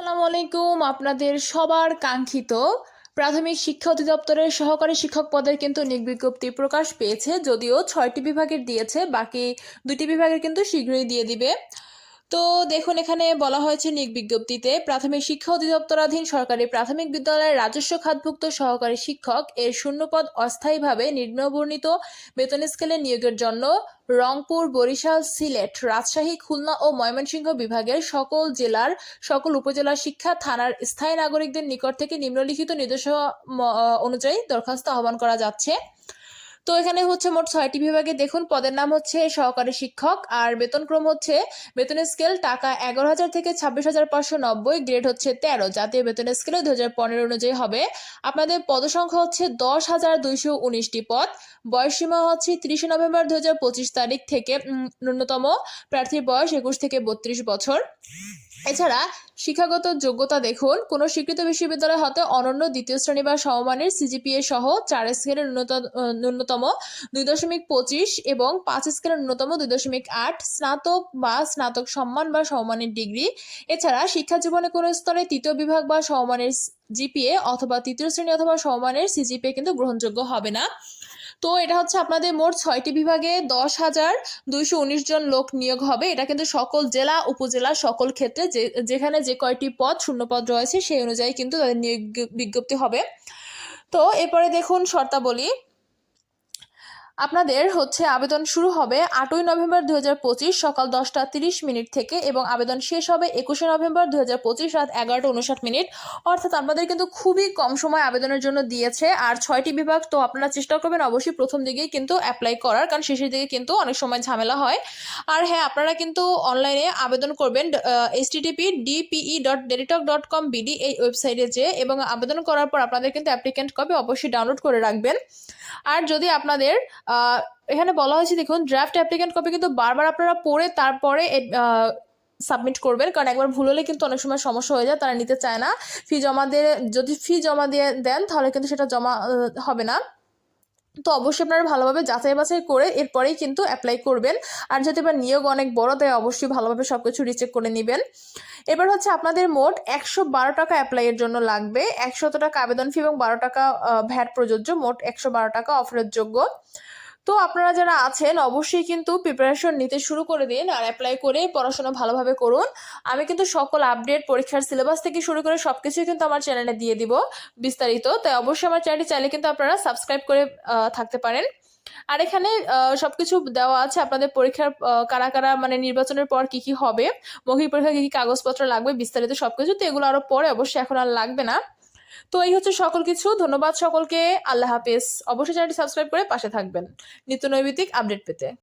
আসসালামু আলাইকুম। আপনাদের সবার কাঙ্ক্ষিত প্রাথমিক শিক্ষা অধিদপ্তরের সহকারী শিক্ষক পদের কিন্তু নিয়োগ বিজ্ঞপ্তি প্রকাশ পেয়েছে, যদিও ছয়টি বিভাগের দিয়েছে, বাকি দুটি বিভাগের কিন্তু শীঘ্রই দিয়ে দিবে। তো দেখুন, এখানে বলা হয়েছে নিয়োগ বিজ্ঞপ্তিতে প্রাথমিক শিক্ষা অধিদপ্তরাধীন সরকারি প্রাথমিক বিদ্যালয়ের রাজস্ব খাতভুক্ত সহকারী শিক্ষক এর শূন্যপদ অস্থায়ীভাবে নিম্নবর্ণিত বেতন স্কেলে নিয়োগের জন্য রংপুর, বরিশাল, সিলেট, রাজশাহী, খুলনা ও ময়মনসিংহ বিভাগের সকল জেলার সকল উপজেলা শিক্ষা থানার স্থায়ী নাগরিকদের নিকট থেকে নিম্নলিখিত নির্দেশ অনুযায়ী দরখাস্ত আহ্বান করা যাচ্ছে। তো এখানে হচ্ছে মোট ছয়টি বিভাগে দেখুন, পদের নাম হচ্ছে সহকারী শিক্ষক, আর বেতনক্রম হচ্ছে বেতনের স্কেল টাকা এগারো হাজার থেকে ছাব্বিশ হাজার পাঁচশো নব্বই গ্রেড হচ্ছে তেরো। জাতীয় বেতনের স্কেলে দু হাজার পনেরো অনুযায়ী হবে। আপনাদের পদসংখ্যা হচ্ছে দশ হাজার দুইশো উনিশটি পদ। বয়সসীমা হচ্ছে তিরিশে নভেম্বর দু হাজার পঁচিশ তারিখ থেকে ন্যূনতম প্রার্থীর বয়স একুশ থেকে বত্রিশ বছর। এছাড়া শিক্ষাগত যোগ্যতা দেখুন, কোনো স্বীকৃত বিশ্ববিদ্যালয় হতে অনন্য দ্বিতীয় শ্রেণি বা সমমানের সিজিপিএ সহ চার স্কেলের ন্যূনতম দুই দশমিক পঁচিশ এবং পাঁচ স্কেলের ন্যূনতম দুই দশমিক আট স্নাতক বা স্নাতক সম্মান বা সমমানের ডিগ্রি। এছাড়া শিক্ষা জীবনে কোনো স্তরে তৃতীয় বিভাগ বা সমমানের জিপিএ অথবা তৃতীয় শ্রেণি অথবা সমমানের সিজিপিএ কিন্তু গ্রহণযোগ্য হবে না। তো এটা হচ্ছে আপনাদের মোট ছয়টি বিভাগে দশ হাজার দুইশো উনিশ জন লোক নিয়োগ হবে। এটা কিন্তু সকল জেলা উপজেলা সকল ক্ষেত্রে যে, যেখানে যে কয়টি পদ শূন্য পদ রয়েছে, সেই অনুযায়ী কিন্তু তাদের নিয়োগ বিজ্ঞপ্তি হবে। তো এরপরে দেখুন শর্তাবলী। আপনাদের হচ্ছে আবেদন শুরু হবে আটই নভেম্বর দু হাজার পঁচিশ সকাল দশটা তিরিশ মিনিট থেকে এবং আবেদন শেষ হবে একুশে নভেম্বর দু হাজার পঁচিশ রাত এগারোটা উনষাট মিনিট। অর্থাৎ আপনাদের কিন্তু খুবই কম সময় আবেদনের জন্য দিয়েছে। আর ছয়টি বিভাগ তো আপনারা চেষ্টা করবেন অবশ্যই প্রথম দিকেই কিন্তু অ্যাপ্লাই করার, কারণ শেষের দিকে কিন্তু অনেক সময় ঝামেলা হয়। আর হ্যাঁ আপনারা কিন্তু অনলাইনে আবেদন করবেন H TTP DPE dot Teletalk dot com BD এই ওয়েবসাইটে যে, এবং আবেদন করার পর আপনাদের কিন্তু অ্যাপ্লিকেন্ট কপি অবশ্যই ডাউনলোড করে রাখবেন। আর যদি আপনাদের এখানে বলা হয়েছে, দেখুন ড্রাফট অ্যাপ্লিকেন্ট কপি কিন্তু বারবার আপনারা পড়ে তারপরে সাবমিট করবেন। কারণ একবার ভুল হলে কিন্তু অনেক সময় সমস্যা হয়ে যায়, তারা নিতে চায় না। ফি জমা দিয়ে, যদি ফি জমা দিয়ে দেন, তাহলে কিন্তু সেটা জমা হবে না। তো অবশ্যই আপনারা ভালোভাবে যাচাই বাছাই করে এরপরেই কিন্তু অ্যাপ্লাই করবেন। আর যদি এবার নিয়োগ অনেক বড়, তাই অবশ্যই ভালোভাবে সব কিছু রিচেক করে নেবেন। এবার হচ্ছে আপনাদের মোট একশো বারো টাকা অ্যাপ্লাইয়ের জন্য লাগবে। একশত টাকা আবেদন ফি এবং বারো টাকা ভ্যাট প্রযোজ্য। মোট একশো বারো টাকা অফারের যোগ্য। তো আপনারা যারা আছেন, অবশ্যই কিন্তু প্রিপারেশন নিতে শুরু করে দিন আর অ্যাপ্লাই করে পড়াশোনা ভালোভাবে করুন। আমি কিন্তু সকল আপডেট পরীক্ষার সিলেবাস থেকে শুরু করে সব কিছুই কিন্তু আমার চ্যানেলে দিয়ে দিব বিস্তারিত। তাই অবশ্যই আমার চ্যানেলটি চাইলে কিন্তু আপনারা সাবস্ক্রাইব করে থাকতে পারেন। আর এখানে সবকিছু দেওয়া আছে আপনাদের পরীক্ষার কারা কারা মানে নির্বাচনের পর কি কি হবে, মৌখিক পরীক্ষা কি কি কাগজপত্র লাগবে বিস্তারিত সবকিছু, তো এগুলো আরও পরে অবশ্যই এখন আর লাগবে না। তো এই হচ্ছে সকল কিছু। ধন্যবাদ সকলকে। আল্লাহ হাফেজ। অবশ্যই চ্যানেলটি সাবস্ক্রাইব করে পাশে থাকবেন। নিত্য নৈবিতিক আপডেট পেতে।